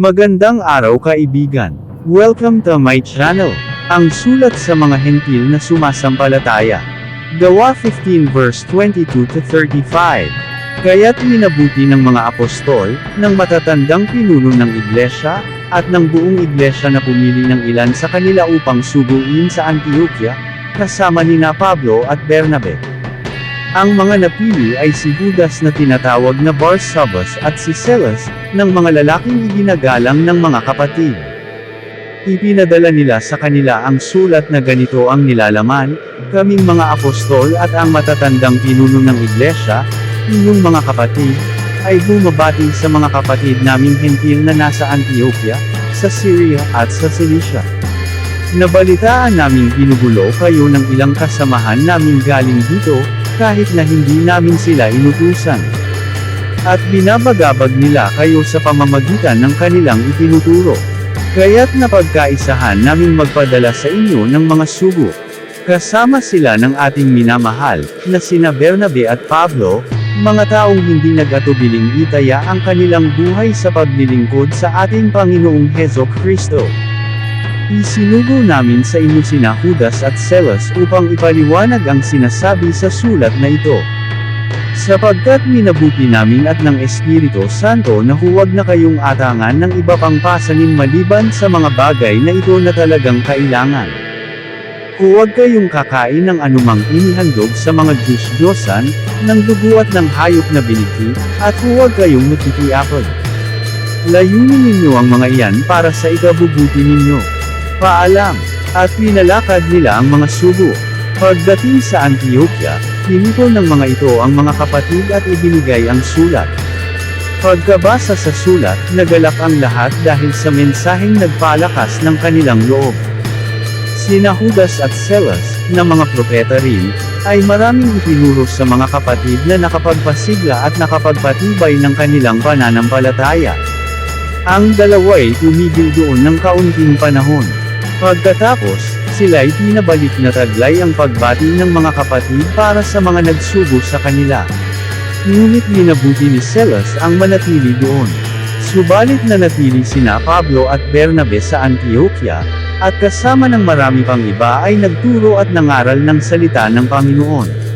Magandang araw kaibigan. Welcome to my channel. Ang sulat sa mga hentil na sumasampalataya. Gawa 15 verse 22 to 35. Kaya't minabuti ng mga apostol, ng matatandang pinuno ng iglesia, at ng buong iglesia na pumili ng ilan sa kanila upang suguin sa Antioquia, kasama ni na Pablo at Bernabe. Ang mga napili ay si Judas na tinatawag na Barsabas at si Silas, ng mga lalaking iginagalang ng mga kapatid. Ipinadala nila sa kanila ang sulat na ganito ang nilalaman, kaming mga apostol at ang matatandang pinuno ng iglesia, inyong mga kapatid, ay bumabati sa mga kapatid naming hentil na nasa Antioquia, sa Syria at sa Cilicia. Nabalitaan naming ginugulo kayo ng ilang kasamahan namin galing dito, kahit na hindi namin sila inutusan. At binabagabag nila kayo sa pamamagitan ng kanilang itinuturo. Kaya't napagkaisahan naming magpadala sa inyo ng mga sugo. Kasama sila ng ating minamahal, na sina Bernabe at Pablo, mga taong hindi nag-atubiling itaya ang kanilang buhay sa paglilingkod sa ating Panginoong Hezo Kristo. Isinugo namin sa inyo sina Judas at Silas upang ipaliwanag ang sinasabi sa sulat na ito. Sapagkat minabuti namin at ng Espiritu Santo na huwag na kayong atangan ng iba pang pasanin maliban sa mga bagay na ito na talagang kailangan. Huwag kayong kakain ng anumang inihandog sa mga Diyos-Diyosan, ng dugo at ng hayop na biniti, at huwag kayong magtitiapag. Layunin ninyo ang mga iyan para sa ikabubuti ninyo. Paalam, at pinalakad nila ang mga sugo. Pagdating sa Antioquia, pinipon ng mga ito ang mga kapatid at ibinigay ang sulat. Pagkabasa sa sulat, nagalak ang lahat dahil sa mensaheng nagpalakas ng kanilang loob. Sina Judas at Silas, na mga propeta rin, ay maraming itinuro sa mga kapatid na nakapagpasigla at nakapagpatibay ng kanilang pananampalataya. Ang dalawa'y tumigil doon ng kaunting panahon. Pagkatapos, sila'y pinabalik na taglay ang pagbati ng mga kapatid para sa mga nagsugo sa kanila. Ngunit minabuti ni Silas ang manatili doon. Subalit na natili sina Pablo at Bernabe sa Antioquia, at kasama ng marami pang iba ay nagturo at nangaral ng salita ng Panginoon.